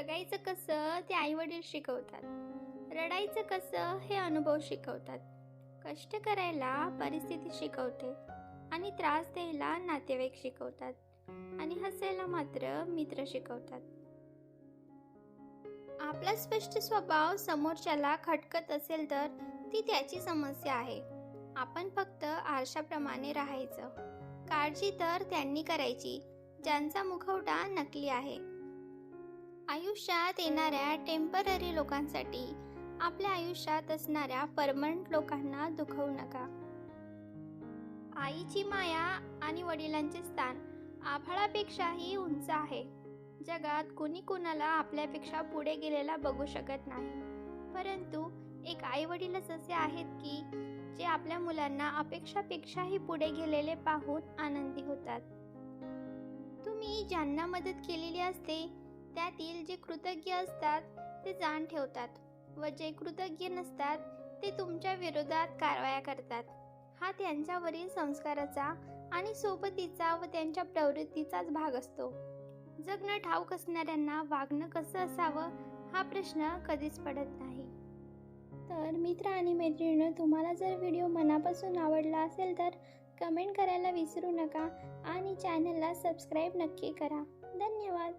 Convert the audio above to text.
जगायचं कसं ते आईवडील शिकवतात. रडायचं कसं हे अनुभव शिकवतात. कष्ट करायला परिस्थिती शिकवते आणि त्रास द्यायला नातेवाईक शिकवतात आणि हसायला मात्र मित्र शिकवतात. आपला स्पष्ट स्वभाव समोरच्याला खटकत असेल तर ती त्याची समस्या आहे. आपण फक्त आरशाप्रमाणे राहायचं. काळजी तर त्यांनी करायची. ज्यांचा मुखवटा नकली आहे. आयुष्यात येणाऱ्या टेंपररी लोकांसाठी आपल्या आयुष्यात असणाऱ्या परमनंट लोकांना दुखवू नका. आईची माया आणि वडिलांचे स्थान आभाळापेक्षाही उंच आहे. जगात कुणी कुणाला आपल्यापेक्षा पुढे गेलेला बघू शकत नाही. परंतु एक आई वडीलच असे आहेत की जे आपल्या मुलांना अपेक्षापेक्षाही पुढे गेलेले पाहून आनंदी होतात. तुम्ही ज्यांना मदत केलेली असते त्यातील जे कृतज्ञ असतात ते जाण ठेवतात व जे कृतज्ञ नसतात ते तुमच्या विरोधात कारवाया करतात. हा त्यांच्यावरील संस्काराचा आणि सोबतीचा व त्यांच्या प्रवृत्तीचाच भाग असतो. जगणं ठाऊक असणाऱ्यांना वागणं कसं असावं हा प्रश्न कधीच पडत नाही. तर मित्र आणि मैत्रिणीनं तुम्हाला जर व्हिडिओ मनापासून आवडला असेल तर कमेंट करायला विसरू नका आणि चॅनलला सबस्क्राईब नक्की करा. धन्यवाद.